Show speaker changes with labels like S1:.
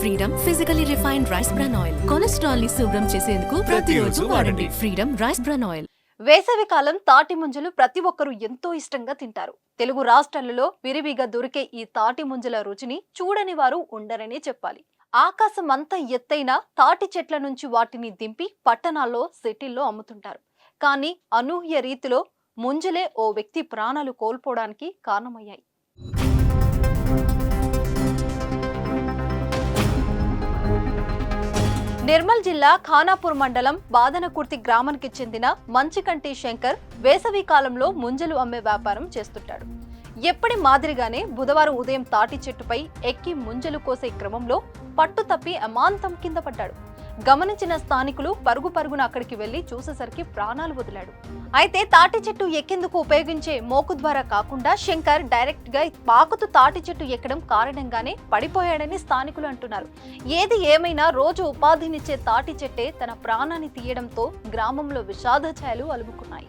S1: Freedom physically refined rice bran oil. కొలెస్ట్రాల్ని శుభ్రం చేసేందుకు ప్రతిరోజు వాడండి. Freedom rice bran oil.
S2: వేసవి కాలం తాటి ముంజలు ప్రతి ఒక్కరూ ఎంతో ఇష్టంగా తింటారు. తెలుగు రాష్ట్రాలలో విరివిగా దొరికే ఈ తాటి ముంజల రుచిని చూడని వారు ఉండరనే చెప్పాలి. ఆకాశం అంతా ఎత్తైన తాటి చెట్ల నుంచి వాటిని దింపి పట్టణాల్లో సిటీల్లో అమ్ముతుంటారు. కానీ అనూహ్య రీతిలో ముంజలే ఓ వ్యక్తి ప్రాణాలు కోల్పోవడానికి కారణమయ్యాయి. నిర్మల్ జిల్లా ఖానాపూర్ మండలం బాదనకుర్తి గ్రామానికి చెందిన మంచికంటి శంకర్ వేసవి కాలంలో ముంజలు అమ్మే వ్యాపారం చేస్తుంటాడు. ఎప్పటి మాదిరిగానే బుధవారం ఉదయం తాటి చెట్టుపై ఎక్కి ముంజలు కోసే క్రమంలో పట్టు తప్పి అమాంతం కింద పడ్డాడు. గమనించిన స్థానికులు పరుగు పరుగున అక్కడికి వెళ్ళి చూసేసరికి ప్రాణాలు వదిలాడు. అయితే తాటి చెట్టు ఎక్కేందుకు ఉపయోగించే మోకు ద్వారా కాకుండా శంకర్ డైరెక్ట్గా పాకుతూ తాటి చెట్టు ఎక్కడం కారణంగానే పడిపోయాడని స్థానికులు అంటున్నారు. ఏది ఏమైనా రోజు ఉపాధినిచ్చే తాటి చెట్టే తన ప్రాణాన్ని తీయడంతో గ్రామంలో విషాద ఛాయలు అలుముకున్నాయి.